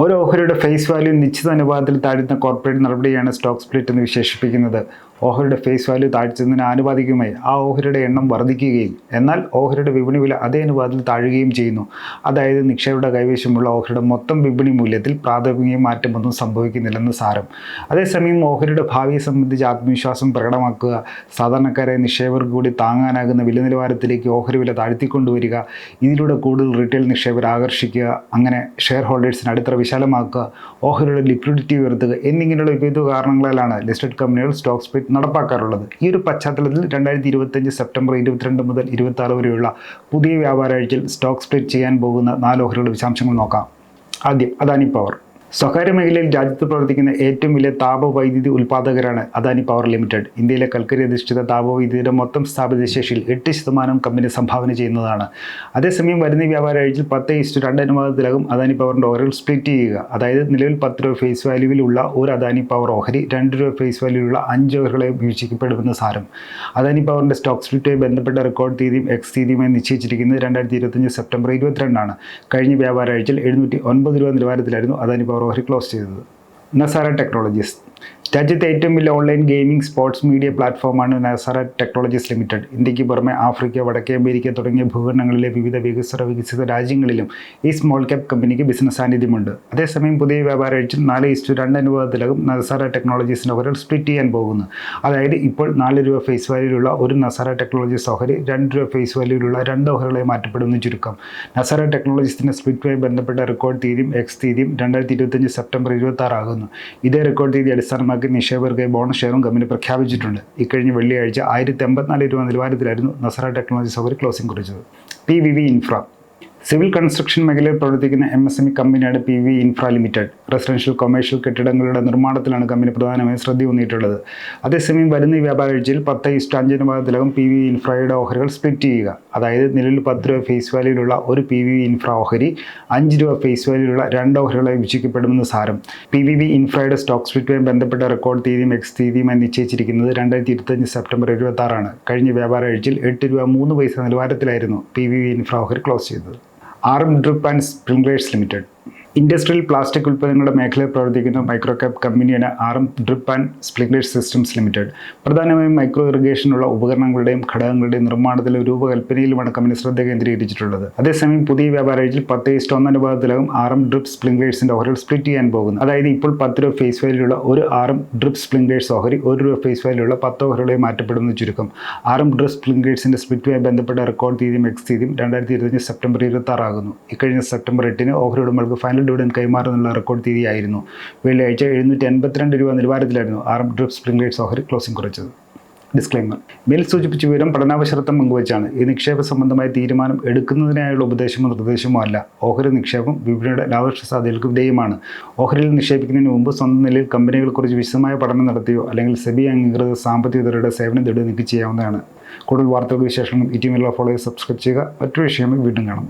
ഓരോ ഓഹരിയുടെ face value നിശ്ചിത അനുപാതത്തിൽ താഴ്ത്തുന്ന കോർപ്പറേറ്റ് നടപടിയാണ് സ്റ്റോക്ക് സ്പ്ലിറ്റ് എന്ന് വിശേഷിപ്പിക്കുന്നത്. ഓഹരിയുടെ ഫേസ് വാല്യൂ താഴ്ത്തുന്നതിന് ആനുപാതികമായി ആ ഓഹരിയുടെ എണ്ണം വർദ്ധിക്കുകയും എന്നാൽ ഓഹരിയുടെ വിപണി വില അതേ അനുപാതത്തിൽ താഴുകയും ചെയ്യുന്നു. അതായത് നിക്ഷേപയുടെ കൈവശമുള്ള ഓഹരിയുടെ മൊത്തം വിപണി മൂല്യത്തിൽ പ്രാഥമിക മാറ്റമൊന്നും സംഭവിക്കുന്നില്ലെന്ന് സാരം. അതേസമയം ഓഹരിയുടെ ഭാവിയെ സംബന്ധിച്ച് ആത്മവിശ്വാസം പ്രകടമാക്കുക സാധാരണക്കാരെ നിക്ഷേപകർക്ക് കൂടി താങ്ങാനാകുന്ന വില നിലവാരത്തിലേക്ക് ഓഹരി വില താഴ്ത്തിക്കൊണ്ടുവരിക ഇതിലൂടെ കൂടുതൽ റീറ്റെയിൽ നിക്ഷേപരെ ആകർഷിക്കുക അങ്ങനെ ഷെയർ ഹോൾഡേഴ്സിന് അടിത്തറ വിശാലമാക്കുക ഓഹരിയുടെ ലിക്വിഡിറ്റി ഉയർത്തുക എന്നിങ്ങനെയുള്ള വിവിധ കാരണങ്ങളാലാണ് ലിസ്റ്റഡ് കമ്പനികൾ സ്റ്റോക്ക് സ്പ്ലിറ്റ് നടപ്പാക്കാറുള്ളത്. ഈ ഒരു പശ്ചാത്തലത്തിൽ രണ്ടായിരത്തി ഇരുപത്തഞ്ച് സെപ്റ്റംബർ ഇരുപത്തിരണ്ട് മുതൽ ഇരുപത്തി ആറ് വരെയുള്ള പുതിയ വ്യാപാരാഴ്ചയിൽ സ്റ്റോക്ക് സ്പ്ലിറ്റ് ചെയ്യാൻ പോകുന്ന നാല് ഓഹരികളുടെ വിശാംശങ്ങൾ നോക്കാം. ആദ്യം അദാനി പവർ സ്വകാര്യ മേഖലയിൽ രാജ്യത്ത് പ്രവർത്തിക്കുന്ന ഏറ്റവും വലിയ താപവൈദ്യുതി ഉൽപ്പാദകരാണ് അദാനി പവർ ലിമിറ്റഡ്. ഇന്ത്യയിലെ കൽക്കരി അധിഷ്ഠിത താപവൈദ്യുതിയുടെ മൊത്തം സ്ഥാപിത ശേഷിയിൽ എട്ട് ശതമാനം കമ്പനി സംഭാവന ചെയ്യുന്നതാണ്. അതേസമയം വരുന്ന വ്യാപാര ആഴ്ചയിൽ പത്ത് ഇസ്റ്റു രണ്ട് അനുപാതത്തിലാകും അദാനി പവറിന്റെ ഓഹരികൾ സ്പ്ലിറ്റ് ചെയ്യുക. അതായത് നിലവിൽ പത്ത് രൂപ ഫേസ് വാല്യൂവിലുള്ള ഒരു അദാനി പവർ ഓഹരി രണ്ട് രൂപ ഫേസ് വാല്യൂവിലുള്ള അഞ്ച് ഓഹരികളെ വീക്ഷിക്കപ്പെടുമെന്ന് സാരം. അദാനി പവറിന്റെ സ്റ്റോക്ക് സ്പ്ലിറ്റുമായി ബന്ധപ്പെട്ട റെക്കോർഡ് തീയതിയും എക്സ് തീയതിയുമായി നിശ്ചയിച്ചിരിക്കുന്നത് രണ്ടായിരത്തി ഇരുപത്തഞ്ച് സെപ്റ്റംബർ ഇരുപത്തിരണ്ടാണ്. കഴിഞ്ഞ വ്യാപാര ആഴ്ചയിൽ എഴുന്നൂറ്റി ഒൻപത് രൂപ നിലവാരത്തിലായിരുന്നു അദാനി പവർ ഓഹരി ക്ലോസ് ചെയ്തത്. നസാര ടെക്നോളജീസ് രാജ്യത്തെ ഏറ്റവും വലിയ ഓൺലൈൻ ഗെയിമിംഗ് സ്പോർട്സ് മീഡിയ പ്ലാറ്റ്ഫോമാണ് നസാര ടെക്നോളജീസ് ലിമിറ്റഡ് ഇന്ത്യയ്ക്ക് പുറമെ ആഫ്രിക്ക വടക്കേ അമേരിക്ക തുടങ്ങിയ ഭൂഖണ്ഡങ്ങളിലെ വിവിധ വികസ്വര വികസിത രാജ്യങ്ങളിലും ഈ സ്മോൾ ക്യാപ് കമ്പനിക്ക് ബിസിനസ് സാന്നിധ്യമുണ്ട്. അതേസമയം പുതിയ വ്യാപാര ആഴ്ചയിൽ നാല് ഇസ്റ്റു രണ്ട് അനുഭവത്തിലകം നസാര ടെക്നോളജീസിന്റെ ഓഹരികൾ സ്പ്ലിറ്റ് ചെയ്യാൻ പോകുന്നു. അതായത് ഇപ്പോൾ നാല് രൂപ ഫേസ് വാല്യൂലുള്ള ഒരു നസാര ടെക്നോളജീസ് ഓഹരി രണ്ട് രൂപ ഫേസ് വാല്യൂലുള്ള രണ്ട് ഓഹരികളെ മാറ്റപ്പെടുന്നു ചുരുക്കം. നസാര ടെക്നോളജീസിന്റെ സ്പ്ലിറ്റുമായി ബന്ധപ്പെട്ട റെക്കോർഡ് തീയതിയും എക്സ് തീയതിയും രണ്ടായിരത്തി ഇരുപത്തഞ്ച് സെപ്റ്റംബർ ഇരുപത്തി ആറാകുന്നു ഇതേ റെക്കോർഡ് തീയതി അടിസ്ഥാനമാക്കി നിക്ഷേപകർക്ക് ബോണസ് ഷെയറും കമ്പനി പ്രഖ്യാപിച്ചിട്ടുണ്ട്. ഇക്കഴിഞ്ഞ വെള്ളിയാഴ്ച ആയിരത്തി എൺപത്തിനാല് രൂപ നിലവാരത്തിലായിരുന്നു നസറ ടെക്നോളജി സൗകര്യം ക്ലോസിംഗ് കുറിച്ചത്. P V V infra. Civil construction മേഖലയിൽ പ്രവർത്തിക്കുന്ന എം എസ് എം ഇ കമ്പനിയാണ് P V infra limited residential commercial കെട്ടിടങ്ങളുടെ നിർമ്മാണത്തിലാണ് കമ്പനി പ്രധാനമായും ശ്രദ്ധ ഊന്നിയിട്ടുള്ളത്. അതേസമയം വരുന്ന ഈ വ്യാപാരാഴ്ചയിൽ പത്ത് ഇഷ്ട അഞ്ചിന് ഭാഗത്തിലകം പി വി ഇൻഫ്രയുടെ ഓഹരികൾ സ്പ്ലിറ്റ് ചെയ്യുക. അതായത് നിലവിൽ പത്ത് രൂപ ഫേസ് വാല്യൂലുള്ള ഒരു പി വി ഇൻഫ്ര ഓഹരി അഞ്ച് രൂപ ഫേസ് വാല്യൂലുള്ള രണ്ട് ഓഹരികളായി വിഭജിക്കപ്പെടുമെന്ന് സാരം. പി വി വി ഇൻഫ്രയുടെ സ്റ്റോക്ക് സ്പ്ലിറ്റുമായി ബന്ധപ്പെട്ട റെക്കോർഡ് തീയതിയും എക്സ് തീയതിയുമായി നിശ്ചയിച്ചിരിക്കുന്നത് രണ്ടായിരത്തി ഇരുപത്തഞ്ച് സെപ്റ്റംബർ ഇരുപത്തി ആറാണ് കഴിഞ്ഞ വ്യാപാരാഴ്ചയിൽ എട്ട് രൂപ മൂന്ന് പൈസ നിലവാരത്തിലായിരുന്നു പി വി വി ഇൻഫ്ര ഓഹരി ക്ലോസ് ചെയ്തത്. R M drip and sprinklers limited industrial plastic ഉൽപ്പന്നങ്ങളുടെ മേഖലയിൽ പ്രവർത്തിക്കുന്ന മൈക്രോ ക്യാപ് കമ്പനിയാണ് R M drip and sprinklers systems limited പ്രധാനമായും മൈക്രോ ഇറിഗേഷനുള്ള ഉപകരണങ്ങളുടെയും ഘടകങ്ങളുടെയും നിർമ്മാണത്തിലും രൂപകൽപ്പനയിലുമാണ് കമ്പനി ശ്രദ്ധ കേന്ദ്രീകരിച്ചിട്ടുള്ളത്. അതേസമയം പുതിയ വ്യാപാരത്തിൽ പത്ത് ഇഷ്ടം ഒന്ന് അനുപാതത്തിലാകും ആർ എം ഡ്രിപ്പ് സ്പ്ലിംഗ്ലേഴ്സിന്റെ ഓഹരികൾ സ്പ്ലിറ്റ് ചെയ്യാൻ പോകുന്നത് അതായത് ഇപ്പോൾ പത്ത് രൂപ ഫേസ് വാല്യൂള്ള ഒരു ആർ എം ഡ്രിപ്പ് സ്പ്രിംഗ്ലേഴ്സ് ഓഹരി ഒരു രൂപ ഫേസ് വാല്യൂള്ള പത്ത് ഓഹരികളെ മാറ്റപ്പെടുന്ന ചുരുക്കം. ആർ എം ഡ്രിപ്പ് സ്പ്ലിംഗ്ലേഴ്സിന്റെ സ്പ്ലിറ്റുമായി ബന്ധപ്പെട്ട റെക്കോർഡ് തീയതിയും എക്സ് തീയതിയും രണ്ടായിരത്തി ഇരുപത്തഞ്ച് സെപ്റ്റംബർ ഇരുപത്തി ആറാകുന്നു ഇക്കഴിഞ്ഞ സെപ്റ്റംബർ എട്ടിന് ഓഹരി ഉടമകൾക്ക് ഫൈനൽ ഡിവിഡൻഡ് കൈമാറുന്നുള്ള റെക്കോർഡ് തീയതിയായിരുന്നു. വെള്ളിയാഴ്ച എഴുന്നൂറ്റി എൺപത്തിരണ്ട് രൂപ നിലവാരത്തിലായിരുന്നു ആർ എം ഡ്രിപ്പ് സ്പ്രിംഗ്ലേഴ്സ് ഓഹരി ക്ലോസിംഗ് കുറച്ചത്. ഡിസ്ക്ലൈമർ മേൽ സൂചിപ്പിച്ച വിവരം പഠനാവശ്യത്വം പങ്കുവച്ചാണ്. ഈ നിക്ഷേപ സംബന്ധമായ തീരുമാനം എടുക്കുന്നതിനായുള്ള ഉപദേശമോ നിർദ്ദേശമോ അല്ല. ഓഹരി നിക്ഷേപം വിപണിയുടെ ലാഭക്ഷ സാധ്യതകൾക്ക് വിധേയമാണ് ഓഹരിയിൽ നിക്ഷേപിക്കുന്നതിന് മുമ്പ് സ്വന്തം നിലയിൽ കമ്പനികളെക്കുറിച്ച് വിശദമായ പഠനം നടത്തിയോ അല്ലെങ്കിൽ സെബി അംഗീകൃത സാമ്പത്തിക വിദഗ്ധരുടെ സേവനം തേടി നിങ്ങൾക്ക് ചെയ്യാവുന്നതാണ്. കൂടുതൽ വാർത്തകൾ വിശേഷങ്ങളും ഇറ്റിമെല്ലാം ഫോളോ സബ്സ്ക്രൈബ് ചെയ്യുക. മറ്റു വിഷയങ്ങൾ വീണ്ടും കാണാം.